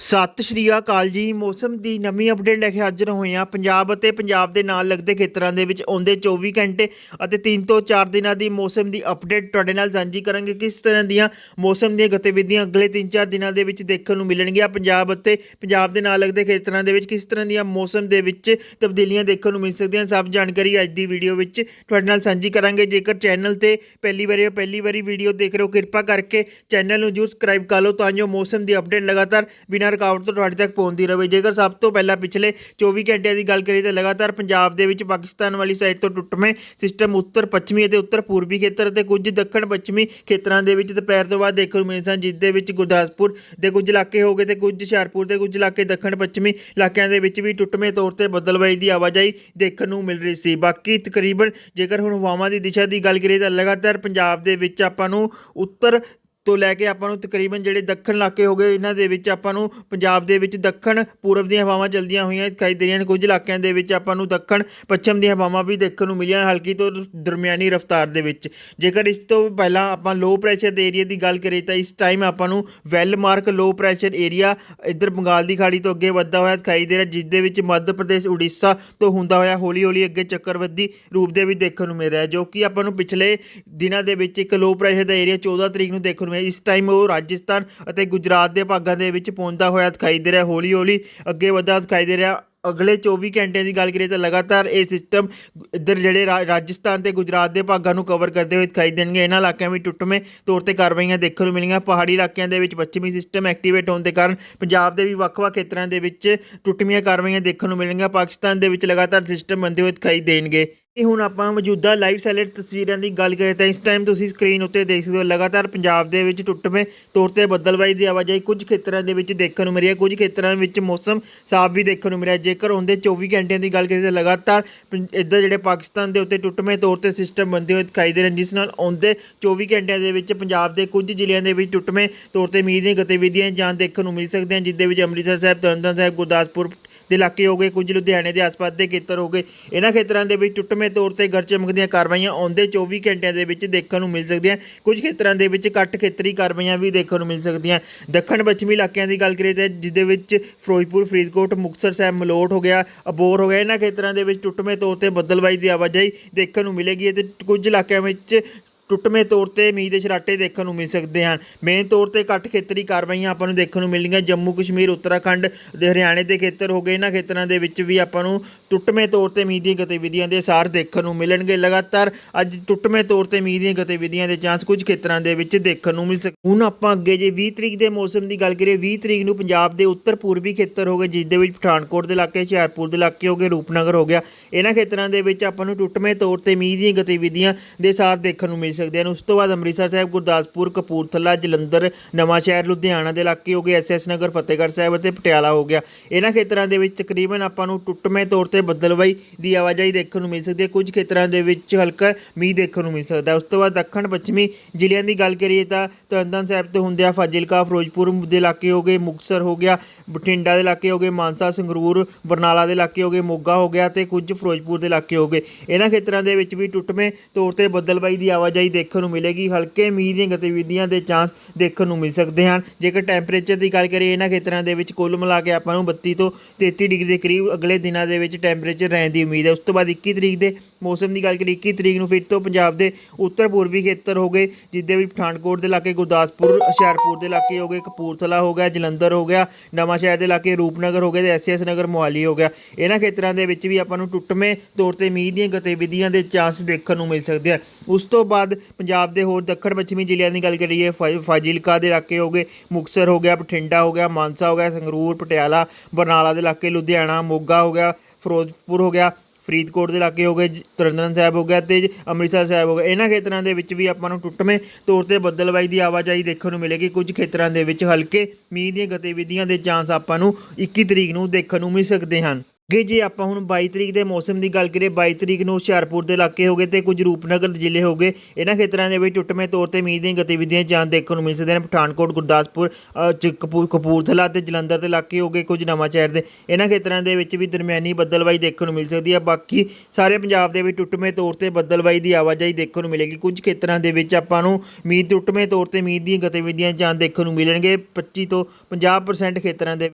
ਸਤਿ ਸ਼੍ਰੀ ਅਕਾਲ ਜੀ। ਮੌਸਮ ਦੀ ਨਵੀਂ ਅਪਡੇਟ ਲੈ ਕੇ ਹਾਜ਼ਰ ਹੋਏ ਹਾਂ। ਪੰਜਾਬ ਅਤੇ ਪੰਜਾਬ ਦੇ ਨਾਲ ਲੱਗਦੇ ਖੇਤਰਾਂ ਦੇ ਵਿੱਚ ਆਉਂਦੇ 24 ਘੰਟੇ ਅਤੇ 3 ਤੋਂ 4 ਦਿਨਾਂ ਦੀ ਮੌਸਮ ਦੀ ਅਪਡੇਟ ਤੁਹਾਡੇ ਨਾਲ ਸਾਂਝੀ ਕਰਾਂਗੇ। ਕਿਸ ਤਰ੍ਹਾਂ ਦੀਆਂ ਮੌਸਮ ਦੀਆਂ ਗਤੀਵਿਧੀਆਂ ਅਗਲੇ 3-4 ਦਿਨਾਂ ਦੇ ਵਿੱਚ ਦੇਖਣ ਨੂੰ ਮਿਲਣਗੀਆਂ? ਪੰਜਾਬ ਅਤੇ ਪੰਜਾਬ ਦੇ ਨਾਲ ਲੱਗਦੇ ਖੇਤਰਾਂ ਦੇ ਵਿੱਚ ਕਿਸ ਤਰ੍ਹਾਂ ਦੀਆਂ ਮੌਸਮ ਦੇ ਵਿੱਚ ਤਬਦੀਲੀਆਂ ਦੇਖਣ ਨੂੰ ਮਿਲ ਸਕਦੀਆਂ? ਸਭ ਜਾਣਕਾਰੀ ਅੱਜ ਦੀ ਵੀਡੀਓ ਵਿੱਚ ਤੁਹਾਡੇ ਨਾਲ ਸਾਂਝੀ ਕਰਾਂਗੇ। ਜੇਕਰ ਚੈਨਲ ਤੇ ਪਹਿਲੀ ਵਾਰੀ ਜਾਂ ਪਹਿਲੀ ਵਾਰੀ ਵੀਡੀਓ ਦੇਖ ਰਹੇ ਹੋ, ਕਿਰਪਾ ਕਰਕੇ ਚੈਨਲ ਨੂੰ ਜਰੂਰ ਸਬਸਕ੍ਰਾਈਬ ਕਰ ਲਓ ਤਾਂ ਜੋ ਮੌਸਮ ਦੀ ਅਪਡੇਟ ਲਗਾਤਾਰ ਬਿਨਾਂ ਰੁਕਾਵਟ ਤੋਂ ਤੁਹਾਡੇ ਤੱਕ ਪਹੁੰਚਦੀ ਰਹੇ। ਜੇਕਰ ਸਭ ਤੋਂ ਪਹਿਲਾਂ ਪਿਛਲੇ 24 ਘੰਟਿਆਂ ਦੀ ਗੱਲ ਕਰੀਏ ਤਾਂ ਲਗਾਤਾਰ ਪੰਜਾਬ ਦੇ ਵਿੱਚ ਪਾਕਿਸਤਾਨ ਵਾਲੀ ਸਾਈਡ ਤੋਂ ਟੁੱਟਵੇਂ ਸਿਸਟਮ ਉੱਤਰ ਪੱਛਮੀ ਅਤੇ ਉੱਤਰ ਪੂਰਬੀ ਖੇਤਰ ਅਤੇ ਕੁਝ ਦੱਖਣ ਪੱਛਮੀ ਖੇਤਰਾਂ ਦੇ ਵਿੱਚ ਦੁਪਹਿਰ ਤੋਂ ਬਾਅਦ ਦੇਖਣ ਨੂੰ ਮਿਲੇ ਸਨ, ਜਿਸ ਦੇ ਵਿੱਚ ਗੁਰਦਾਸਪੁਰ ਦੇ ਕੁਝ ਇਲਾਕੇ ਹੋ ਗਏ ਤੇ ਕੁਝ ਹੁਸ਼ਿਆਰਪੁਰ ਦੇ ਕੁਝ ਇਲਾਕੇ ਦੱਖਣ ਪੱਛਮੀ ਇਲਾਕਿਆਂ ਦੇ ਵਿੱਚ ਵੀ ਟੁੱਟਵੇਂ ਤੌਰ ਤੇ ਬਦਲਵਾਈ ਦੀ ਆਵਾਜਾਈ ਦੇਖਣ ਨੂੰ ਮਿਲ ਰਹੀ ਸੀ। ਬਾਕੀ ਤਕਰੀਬਨ ਜੇਕਰ ਹੁਣ ਹਵਾਵਾਂ ਦੀ ਦਿਸ਼ਾ ਦੀ ਗੱਲ ਕਰੀਏ ਤਾਂ ਲਗਾਤਾਰ ਪੰਜਾਬ ਦੇ ਵਿੱਚ ਆਪਾਂ ਨੂੰ ਉੱਤਰ ਤੋਂ ਲੈ ਕੇ ਆਪਾਂ ਨੂੰ ਤਕਰੀਬਨ ਜਿਹੜੇ ਦੱਖਣ ਇਲਾਕੇ ਹੋ ਗਏ, ਇਹਨਾਂ ਦੇ ਵਿੱਚ ਆਪਾਂ ਨੂੰ ਪੰਜਾਬ ਦੇ ਵਿੱਚ ਦੱਖਣ, ਪੂਰਬ ਦੀਆਂ ਹਵਾਵਾਂ ਚੱਲਦੀਆਂ ਹੋਈਆਂ ਦਿਖਾਈ ਦੇ ਰਹੀਆਂ ਨੇ ਕੁਝ ਇਲਾਕਿਆਂ ਦੇ ਵਿੱਚ ਆਪਾਂ ਨੂੰ ਦੱਖਣ, ਪੱਛਮ ਦੀਆਂ ਹਵਾਵਾਂ ਵੀ ਦੇਖਣ ਨੂੰ ਮਿਲੀਆਂ, ਹਲਕੀ ਤੋਂ ਦਰਮਿਆਨੀ ਰਫ਼ਤਾਰ ਦੇ ਵਿੱਚ। ਜੇਕਰ ਇਸ ਤੋਂ ਪਹਿਲਾਂ ਆਪਾਂ ਲੋ ਪ੍ਰੈਸ਼ਰ ਦੇ ਏਰੀਆ ਦੀ ਗੱਲ ਕਰੀਏ ਤਾਂ ਇਸ ਟਾਈਮ ਆਪਾਂ ਨੂੰ well mark low pressure area ਇੱਧਰ ਬੰਗਾਲ ਦੀ ਖਾੜੀ ਤੋਂ ਅੱਗੇ ਵੱਧਦਾ ਹੋਇਆ ਦਿਖਾਈ ਦੇ ਰਿਹਾ, ਜਿਸ ਦੇ ਵਿੱਚ ਮੱਧ ਪ੍ਰਦੇਸ਼, ਉੜੀਸਾ ਤੋਂ ਹੁੰਦਾ ਹੋਇਆ ਹੌਲੀ ਹੌਲੀ ਅੱਗੇ ਚੱਕਰਵਰਤੀ ਰੂਪ ਦੇ ਵਿੱਚ ਦੇਖਣ ਨੂੰ ਮਿਲ ਰਿਹਾ ਜੋ ਕਿ ਆਪਾਂ ਨੂੰ ਪਿਛਲੇ ਦਿਨਾਂ ਦੇ ਵਿੱਚ ਇੱਕ ਲੋ ਪ੍ਰੈਸ਼ਰ ਦਾ ਏਰੀਆ 14 ਤਰੀਕ ਨੂੰ ਦੇਖਣ ਨੂੰ ਇਸ ਟਾਈਮ ਉਹ ਰਾਜਸਥਾਨ ਅਤੇ ਗੁਜਰਾਤ ਦੇ ਭਾਗਾਂ ਦੇ ਵਿੱਚ ਪਹੁੰਚਦਾ ਹੋਇਆ ਦਿਖਾਈ ਦੇ ਰਿਹਾ। ਹੌਲੀ ਹੌਲੀ ਅੱਗੇ ਵੱਧਦਾ ਦਿਖਾਈ ਦੇ ਰਿਹਾ। ਅਗਲੇ 24 ਘੰਟਿਆਂ ਦੀ ਗੱਲ ਕਰੀਏ ਤਾਂ ਲਗਾਤਾਰ ਇਹ ਸਿਸਟਮ ਇੱਧਰ ਜਿਹੜੇ ਰਾ- ਰਾਜਸਥਾਨ ਤੇ ਗੁਜਰਾਤ ਦੇ ਭਾਗਾਂ ਨੂੰ ਕਵਰ ਕਰਦੇ ਹੋਏ ਦਿਖਾਈ ਦੇਣਗੇ। ਇਹਨਾਂ ਇਲਾਕਿਆਂ ਵਿੱਚ ਟੁੱਟਵੇਂ ਤੌਰ ਤੇ ਕਾਰਵਾਈਆਂ ਦੇਖਣ ਨੂੰ ਮਿਲੀਆਂ। ਪਹਾੜੀ ਇਲਾਕਿਆਂ ਦੇ ਵਿੱਚ ਪੱਛਮੀ ਸਿਸਟਮ ਐਕਟੀਵੇਟ ਹੋਣ ਦੇ ਕਾਰਨ ਪੰਜਾਬ ਦੇ ਵੀ ਵੱਖ-ਵੱਖ ਖੇਤਰਾਂ ਦੇ ਵਿੱਚ ਟੁੱਟਵੀਆਂ ਕਾਰਵਾਈਆਂ ਦੇਖਣ ਨੂੰ ਮਿਲਣਗੀਆਂ ਪਾਕਿਸਤਾਨ ਦੇ ਵਿੱਚ ਲਗਾਤਾਰ ਸਿਸਟਮ ਬੰਦੇ ਹੋਏ ਦਿਖਾਈ ਦੇਣਗੇ। ਇਹ ਹੁਣ ਆਪਾਂ ਮੌਜੂਦਾ ਲਾਈਵ ਸੈਲਟ ਤਸਵੀਰਾਂ ਦੀ ਗੱਲ ਕਰੀਏ ਤਾਂ ਇਸ ਟਾਈਮ ਤੁਸੀਂ ਸਕਰੀਨ ਉੱਤੇ ਦੇਖ ਸਕਦੇ ਹੋ ਲਗਾਤਾਰ ਪੰਜਾਬ ਦੇ ਵਿੱਚ ਟੁੱਟਵੇਂ ਤੌਰ ਤੇ ਬੱਦਲਬਾਈ ਦੀ ਆਵਾਜਾਈ ਕੁਝ ਖੇਤਰਾਂ ਦੇ ਵਿੱਚ ਦੇਖਣ ਨੂੰ ਮਿਲੀ ਹੈ ਕੁਝ ਖੇਤਰਾਂ ਵਿੱਚ ਮੌਸਮ ਸਾਫ਼ ਵੀ ਦੇਖਣ ਨੂੰ ਮਿਲਿਆ ਜੇਕਰ ਹੁੰਦੇ 24 ਘੰਟਿਆਂ ਦੀ ਗੱਲ ਕਰੀਏ ਤਾਂ ਲਗਾਤਾਰ ਪੰ- ਇੱਧਰ ਜਿਹੜੇ ਪਾਕਿਸਤਾਨ ਦੇ ਉੱਤੇ ਟੁੱਟਵੇਂ ਤੌਰ ਤੇ ਸਿਸਟਮ ਬੰਦੇ ਹੋਏ ਦਿਖਾਈ ਦੇ ਰਹੇ ਹਨ, ਜਿਸ ਨਾਲ ਆਉਂਦੇ 24 ਘੰਟਿਆਂ ਦੇ ਵਿੱਚ ਪੰਜਾਬ ਦੇ ਕੁਝ ਜ਼ਿਲ੍ਹਿਆਂ ਦੇ ਵਿੱਚ ਟੁੱਟਵੇਂ ਤੌਰ ਤੇ ਮੀਂਹ ਦੀਆਂ ਗਤੀਵਿਧੀਆਂ ਜਾਂ ਦੇਖਣ ਨੂੰ ਮਿਲ ਸਕਦੀਆਂ ਹਨ, ਜਿਸ ਦੇ ਵਿੱਚ ਅੰਮ੍ਰਿਤਸਰ ਸਾਹਿਬ ਤਰਨਤਾਰਨ ਸਾਹਿਬ ਗੁਰਦਾਸਪੁਰ ਦੇ ਇਲਾਕੇ ਹੋ ਗਏ, ਕੁਝ ਲੁਧਿਆਣੇ ਦੇ ਆਸ-ਪਾਸ ਦੇ ਖੇਤਰ ਹੋ ਗਏ। ਇਹਨਾਂ ਖੇਤਰਾਂ ਦੇ ਵਿੱਚ ਟੁੱਟਵੇਂ ਤੌਰ ਤੇ ਗਰ ਚਮਕਦੀਆਂ ਕਾਰਵਾਈਆਂ ਆਉਂਦੇ 24 ਘੰਟਿਆਂ ਦੇ ਵਿੱਚ ਦੇਖਣ ਨੂੰ ਮਿਲ ਸਕਦੀਆਂ ਕੁਝ ਖੇਤਰਾਂ ਦੇ ਵਿੱਚ ਘੱਟ ਖੇਤਰੀ ਕਾਰਵਾਈਆਂ ਵੀ ਦੇਖਣ ਨੂੰ ਮਿਲ ਸਕਦੀਆਂ ਦੱਖਣ ਪੱਛਮੀ ਇਲਾਕਿਆਂ ਦੀ ਗੱਲ ਕਰੀਏ ਤਾਂ ਜਿਹਦੇ ਵਿੱਚ ਫਿਰੋਜ਼ਪੁਰ, ਫਰੀਦਕੋਟ, ਮੁਕਤਸਰ ਸਾਹਿਬ ਮਲੋਟ ਹੋ ਗਿਆ ਅਬੋਰ ਹੋ ਗਿਆ, ਇਹਨਾਂ ਖੇਤਰਾਂ ਦੇ ਵਿੱਚ ਟੁੱਟਵੇਂ ਤੌਰ ਤੇ ਬੱਦਲਬਾਈ ਦੀ ਆਵਾਜਾਈ ਦੇਖਣ ਨੂੰ ਮਿਲੇਗੀ ਤੇ ਕੁਝ ਇਲਾਕਿਆਂ ਵਿੱਚ ਟੁੱਟਵੇਂ ਤੌਰ ਤੇ ਮੀਂਹ ਦੇ ਛਰਾਟੇ ਦੇਖਣ ਨੂੰ ਮਿਲ ਸਕਦੇ ਹਨ। ਮੇਨ ਤੌਰ ਤੇ ਘੱਟ ਖੇਤਰੀ ਕਾਰਵਾਈਆਂ ਆਪਾਂ ਨੂੰ ਦੇਖਣ ਨੂੰ ਮਿਲਣਗੀਆਂ। ਜੰਮੂ ਕਸ਼ਮੀਰ, ਉੱਤਰਾਖੰਡ ਦੇ ਹਰਿਆਣੇ ਦੇ ਖੇਤਰ ਹੋ ਗਏ। ਇਹਨਾਂ ਖੇਤਰਾਂ ਦੇ ਵਿੱਚ ਵੀ ਆਪਾਂ ਨੂੰ ਟੁੱਟਵੇਂ ਤੌਰ ਤੇ ਮੀਂਹ ਦੀਆਂ ਗਤੀਵਿਧੀਆਂ ਦੇ ਸਾਰ ਦੇਖਣ ਨੂੰ ਮਿਲਣਗੇ ਲਗਾਤਾਰ। ਅੱਜ ਟੁੱਟਵੇਂ ਤੌਰ ਤੇ ਮੀਂਹ ਦੀਆਂ ਗਤੀਵਿਧੀਆਂ ਦੇ ਚਾਂਸ ਕੁਝ ਖੇਤਰਾਂ ਦੇ ਵਿੱਚ ਦੇਖਣ ਨੂੰ ਮਿਲ ਸਕ ਹੁਣ ਆਪਾਂ ਅੱਗੇ ਜੇ 20 ਤਰੀਕ ਦੇ ਮੌਸਮ ਦੀ ਗੱਲ ਕਰੀਏ 20 ਤਰੀਕ ਨੂੰ ਪੰਜਾਬ ਦੇ ਉੱਤਰ ਪੂਰਬੀ ਖੇਤਰ ਹੋ ਗਏ, ਜਿਸ ਦੇ ਵਿੱਚ ਪਠਾਨਕੋਟ ਦੇ ਇਲਾਕੇ, ਹੁਸ਼ਿਆਰਪੁਰ ਦੇ ਇਲਾਕੇ ਹੋ ਗਏ, ਰੂਪਨਗਰ ਹੋ ਗਿਆ। ਇਹਨਾਂ ਖੇਤਰਾਂ ਦੇ ਵਿੱਚ ਆਪਾਂ ਨੂੰ ਟੁੱਟਵੇਂ ਤੌਰ ਤੇ ਮੀਂਹ ਦੀਆਂ ਗਤੀਵਿਧੀਆਂ ਦੇ ਸਾਰ ਦੇਖਣ ਨੂੰ ਮਿਲ ਸਕਦੇ ਹਨ। ਉਸ ਤੋਂ ਬਾਅਦ ਅੰਮ੍ਰਿਤਸਰ ਸਾਹਿਬ, ਗੁਰਦਾਸਪੁਰ, ਕਪੂਰਥਲਾ, ਜਲੰਧਰ ਨਵਾਂ ਸ਼ਹਿਰ ਲੁਧਿਆਣਾ ਦੇ ਇਲਾਕੇ ਹੋ ਗਏ। ਐਸਐਸ ਨਗਰ, ਫਤਿਹਗੜ੍ਹ ਸਾਹਿਬ ਅਤੇ ਪਟਿਆਲਾ ਹੋ ਗਿਆ। ਇਹਨਾਂ ਖੇਤਰਾਂ ਦੇ ਵਿੱਚ ਤਕਰੀਬਨ ਆਪਾਂ ਨੂੰ ਟੁੱਟਵੇਂ ਤੌਰ ਤੇ ਬੱਦਲਬਾਈ ਦੀ ਆਵਾਜਾਈ ਦੇਖਣ ਨੂੰ ਮਿਲ ਸਕਦੀ ਹੈ। ਕੁਝ ਖੇਤਰਾਂ ਦੇ ਵਿੱਚ ਹਲਕਾ ਮੀਂਹ ਦੇਖਣ ਨੂੰ ਮਿਲ ਸਕਦਾ ਹੈ। ਉਸ ਤੋਂ ਬਾਅਦ ਦੱਖਣ, ਪੱਛਮੀ ਜ਼ਿਲ੍ਹਿਆਂ ਦੀ ਗੱਲ ਕਰੀਏ ਤਾਂ ਤਰਨਤਾਰਨ ਸਾਹਿਬ ਤੋਂ ਹੁੰਦਿਆਂ ਫਾਜ਼ਿਲਕਾ, ਫਿਰੋਜ਼ਪੁਰ ਦੇ ਇਲਾਕੇ ਹੋ ਗਏ, ਮੁਕਤਸਰ ਹੋ ਗਿਆ, ਬਠਿੰਡਾ ਦੇ ਇਲਾਕੇ ਹੋ ਗਏ, ਮਾਨਸਾ, ਸੰਗਰੂਰ, ਬਰਨਾਲਾ ਦੇ ਇਲਾਕੇ ਹੋ ਗਏ, ਮੋਗਾ ਹੋ ਗਿਆ ਤੇ ਕੁਝ ਫਿਰੋਜ਼ਪੁਰ ਦੇ ਇਲਾਕੇ ਹੋ ਗਏ। ਇਹਨਾਂ ਖੇਤਰਾਂ ਦੇ ਵਿੱਚ ਵੀ ਟੁੱਟਵੇਂ ਤੌਰ ਤੇ ਬੱਦਲਬਾਈ ਦੀ ਆਵਾਜਾਈ ਦੇਖਣ ਨੂੰ ਮਿਲੇਗੀ, ਹਲਕੇ ਮੀਂਹ ਦੀਆਂ ਗਤੀਵਿਧੀਆਂ ਦੇ ਚਾਂਸ ਦੇਖਣ ਨੂੰ ਮਿਲ ਸਕਦੇ ਹਨ। ਜੇਕਰ ਟੈਂਪਰੇਚਰ ਦੀ ਗੱਲ ਕਰੀਏ, ਇਹਨਾਂ ਖੇਤਰਾਂ ਦੇ ਵਿੱਚ ਕੁੱਲ ਮਿਲਾ ਕੇ ਆਪਾਂ ਨੂੰ 32 ਤੋਂ 33 ਡਿਗਰੀ ਦੇ ਕਰੀਬ ਅਗਲੇ ਦਿਨਾਂ ਦੇ ਵਿੱਚ ਟੈਂਪਰੇਚਰ ਰਹਿਣ ਦੀ ਉਮੀਦ ਹੈ। ਉਸ ਤੋਂ ਬਾਅਦ 21 ਤਰੀਕ ਦੇ ਮੌਸਮ ਦੀ ਗੱਲ ਕਰੀਏ 21 ਤਰੀਕ ਨੂੰ ਫਿਰ ਤੋਂ ਪੰਜਾਬ ਦੇ ਉੱਤਰ ਪੂਰਬੀ ਖੇਤਰ ਹੋ ਗਏ, ਜਿੱਦੇ ਵਿੱਚ ਪਠਾਨਕੋਟ ਦੇ ਇਲਾਕੇ, ਗੁਰਦਾਸਪੁਰ, ਹੁਸ਼ਿਆਰਪੁਰ ਦੇ ਇਲਾਕੇ ਹੋ ਗਏ, ਕਪੂਰਥਲਾ ਹੋ ਗਿਆ, ਜਲੰਧਰ ਹੋ ਗਿਆ ਨਵਾਂ ਸ਼ਹਿਰ ਦੇ ਇਲਾਕੇ, ਰੂਪਨਗਰ ਹੋ ਗਏ ਤੇ ਐਸਐਸ ਨਗਰ ਮੋਹਾਲੀ ਹੋ ਗਿਆ। ਇਹਨਾਂ ਖੇਤਰਾਂ ਦੇ ਵਿੱਚ ਵੀ ਆਪਾਂ ਨੂੰ ਟੁੱਟਵੇਂ ਤੌਰ ਤੇ ਮੀਂਹ ਦੀਆਂ ਗਤੀਵਿਧੀਆਂ ਦੇ ਚਾਂਸ ਦੇਖਣ ਨੂੰ ਮਿਲ ਸਕਦੇ ਆ। ਉਸ ਤੋਂ ਬਾਅਦ ਪੰਜਾਬ ਦੇ ਹੋਰ ਦੱਖਣ ਪੱਛਮੀ ਜ਼ਿਲ੍ਹਿਆਂ ਦੀ ਗੱਲ ਕਰੀਏ ਫਾ- ਫਾਜ਼ਿਲਕਾ ਦੇ ਇਲਾਕੇ ਹੋ ਗਏ, ਮੁਕਤਸਰ ਹੋ ਗਿਆ, ਬਠਿੰਡਾ ਹੋ ਗਿਆ, ਮਾਨਸਾ ਹੋ ਗਿਆ, ਸੰਗਰੂਰ, ਪਟਿਆਲਾ, ਬਰਨਾਲਾ ਦੇ ਇਲਾਕੇ, ਲੁਧਿਆਣਾ, ਮੋਗਾ ਹੋ ਗਿਆ, ਫਿਰੋਜ਼ਪੁਰ ਹੋ ਗਿਆ ਫਰੀਦਕੋਟ ਦੇ ਇਲਾਕੇ ਹੋ ਗਏ, ਜ- ਤਰਨਤਾਰਨ ਸਾਹਿਬ ਹੋ ਗਿਆ ਤੇ ਅੰਮ੍ਰਿਤਸਰ ਸਾਹਿਬ ਹੋ ਗਿਆ। ਇਹਨਾਂ ਖੇਤਰਾਂ ਦੇ ਵਿੱਚ ਵੀ ਆਪਾਂ ਨੂੰ ਟੁੱਟਵੇਂ ਤੌਰ ਤੇ ਬੱਦਲਬਾਈ ਦੀ ਆਵਾਜਾਈ ਦੇਖਣ ਨੂੰ ਮਿਲੇਗੀ। ਕੁਝ ਖੇਤਰਾਂ ਦੇ ਵਿੱਚ ਹਲਕੇ ਮੀਂਹ ਦੀਆਂ ਗਤੀਵਿਧੀਆਂ ਦੇ ਚਾਂਸ ਆਪਾਂ ਨੂੰ 21 ਤਰੀਕ ਨੂੰ ਦੇਖਣ ਨੂੰ ਮਿਲ ਸਕਦੇ ਹਨ। ਅੱਗੇ ਜੇ ਆਪਾਂ ਹੁਣ 22 ਤਰੀਕ ਦੇ ਮੌਸਮ ਦੀ ਗੱਲ ਕਰੀਏ 22 ਤਰੀਕ ਨੂੰ ਹੁਸ਼ਿਆਰਪੁਰ ਦੇ ਇਲਾਕੇ ਹੋ ਗਏ ਤੇ ਕੁਝ ਰੂਪਨਗਰ ਦੇ ਜ਼ਿਲ੍ਹੇ ਹੋ ਗਏ, ਇਹਨਾਂ ਖੇਤਰਾਂ ਦੇ ਵਿੱਚ ਟੁੱਟਵੇਂ ਤੌਰ ਤੇ ਮੀਂਹ ਦੀਆਂ ਗਤੀਵਿਧੀਆਂ ਜਾਂ ਦੇਖਣ ਨੂੰ ਮਿਲ ਸਕਦੀਆਂ ਨੇ। ਪਠਾਨਕੋਟ, ਗੁਰਦਾਸਪੁਰ ਚ- ਕਪੂਰ ਕਪੂਰਥਲਾ ਤੇ ਜਲੰਧਰ ਦੇ ਇਲਾਕੇ ਹੋ ਗਏ ਕੁਝ ਨਵਾਂਸ਼ਹਿਰ ਦੇ। ਇਹਨਾਂ ਖੇਤਰਾਂ ਦੇ ਵਿੱਚ ਵੀ ਦਰਮਿਆਨੀ ਬੱਦਲਬਾਈ ਦੇਖਣ ਨੂੰ ਮਿਲ ਸਕਦੀ ਹੈ। ਬਾਕੀ ਸਾਰੇ ਪੰਜਾਬ ਦੇ ਵਿੱਚ ਟੁੱਟਵੇਂ ਤੌਰ ਤੇ ਬੱਦਲਬਾਈ ਦੀ ਆਵਾਜਾਈ ਦੇਖਣ ਨੂੰ ਮਿਲੇਗੀ। ਕੁਝ ਖੇਤਰਾਂ ਦੇ ਵਿੱਚ ਆਪਾਂ ਨੂੰ ਮੀਂਹ, ਟੁੱਟਵੇਂ ਤੌਰ ਤੇ ਮੀਂਹ ਦੀਆਂ ਗਤੀਵਿਧੀਆਂ ਜਾਂ ਦੇਖਣ ਨੂੰ ਮਿਲਣਗੇ। 25 ਤੋਂ 50% ਖੇਤਰਾਂ ਦੇ